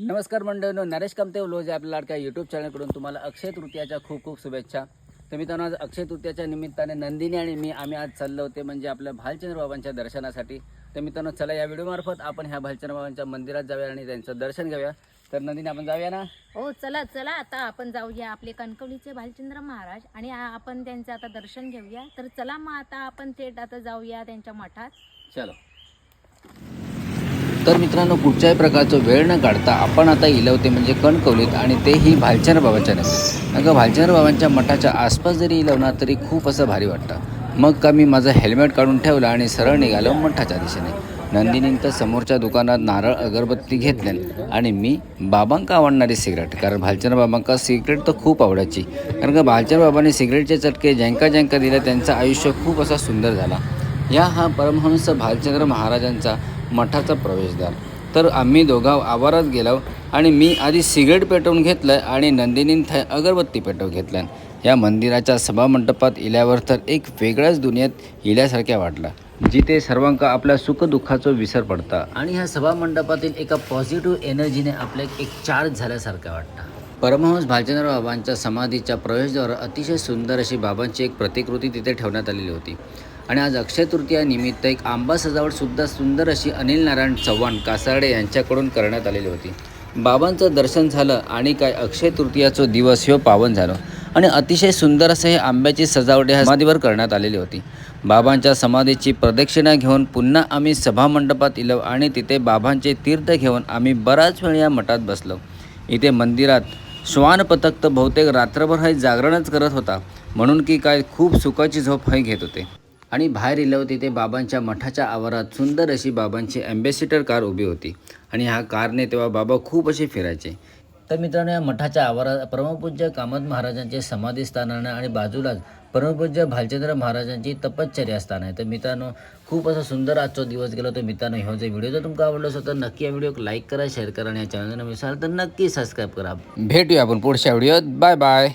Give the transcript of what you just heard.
नमस्कार मंडळीनो नरेश कामते लोज आपल्या लाडक्या यूट्यूब चॅनलकडून तुम्हाला अक्षय तृतीयाच्या खूप खूप शुभेच्छा. तर मित्रांनो आज अक्षय तृतीयाच्या निमित्ताने नंदिनी आणि मी आम्ही आज चाललो होते म्हणजे आपल्या भालचंद्र बाबांच्या दर्शनासाठी. तर मित्रांनो चला या व्हिडिओमार्फत आपण ह्या भालचंद्र बाबांच्या मंदिरात जाऊया आणि त्यांचं दर्शन घेऊया. तर नंदिनी आपण जाऊया ना? हो चला चला आता आपण जाऊया आपले कणकवलीचे भालचंद्र महाराज आणि आपण त्यांचं आता दर्शन घेऊया. तर चला मग आता आपण थेट आता जाऊया त्यांच्या मठात. चलो. तर मित्रांनो कुठच्याही प्रकारचं वेळ न काढता आपण आता इलवते म्हणजे कणकवलीत आणि तेही भालचंद्र बाबाच्या नगरीत अगं भालचंद्र बाबांच्या मठाच्या आसपास जरी इलवणार तरी खूप असं भारी वाटतं. मग का मी माझं हेल्मेट काढून ठेवलं आणि सरळ निघालो मठाच्या दिशेने. नंदिनी तर समोरच्या दुकानात नारळ अगरबत्ती घेतल्या आणि मी बाबांका आवडणारी सिगरेट कारण भालचंद्र बाबांका सिगरेट तर खूप आवडायची. कारण का भालचंद्र बाबांनी सिगरेटचे चटके ज्यांका ज्यांका दिले त्यांचं आयुष्य खूप असा सुंदर झाला. या हा परमहंस भालचंद्र महाराजांचा मठाचा प्रवेशद्वार. तर आम्ही दोघा आवारात गेलो आणि मी आधी सिगरेट पेटवून घेतलं आणि नंदिनीन थंय अगरबत्ती पेटवून घेतल्यान या मंदिराच्या सभामंडपात इल्यावर तर एक वेगळ्याच दुनियेत इल्यासारख्या वाटला जिथे सर्वांका आपल्या सुखदुःखाचं विसर पडता. आणि ह्या सभामंडपातील एका पॉझिटिव्ह एनर्जीने आपल्या एक चार्ज झाल्यासारखं वाटतं. परमहंस भालचंद्र बाबांच्या समाधीच्या प्रवेशद्वार अतिशय सुंदर अशी बाबांची एक प्रतिकृती तिथे ठेवण्यात आलेली होती. आणि आज अक्षय तृतीया निमित्त एक आंबा सजावट सुद्धा सुंदर अशी अनिल नारायण चव्हाण कासारडे यांच्याकडून करण्यात आलेली होती. बाबांचं दर्शन झालं आणि काय अक्षय तृतीयाचं दिवस हे पावन झालं. आणि अतिशय सुंदर असं हे आंब्याची सजावट ह्या समाधीवर करण्यात आलेली होती. बाबांच्या समाधीची प्रदक्षिणा घेऊन पुन्हा आम्ही सभामंडपात इलो आणि तिथे बाबांचे तीर्थ घेऊन आम्ही बराच वेळ या मठात बसलो. इथे मंदिरात श्वान पथक तर बहुतेक रात्रभर हे जागरणच करत होता. म्हणून की काय खूप सुखाची झोप हे घेत होते. आणि बाहेर येलं होती ते बाबांच्या मठाच्या आवारात सुंदर अशी बाबांची ॲम्बेसिडर कार उभी होती. आणि ह्या कारने तेव्हा बाबा खूप असे फिरायचे. तर मित्रांनो या मठाच्या आवारात परमपूज्य कामत महाराजांचे समाधी स्थानानं आणि बाजूलाच परमपूज्य भालचंद्र महाराजांची तपश्चर्या स्थान आहे. तर मित्रांनो खूप असा सुंदर आजचा दिवस गेला तर मित्रांनो ह्यो जो व्हिडिओ जर तुमका आवडला असेल तर नक्की या व्हिडिओ लाईक करा शेअर करा आणि या चॅनलला विसाल तर नक्की सबस्क्राईब करा. भेटूया आपण पुढच्या व्हिडिओत बाय बाय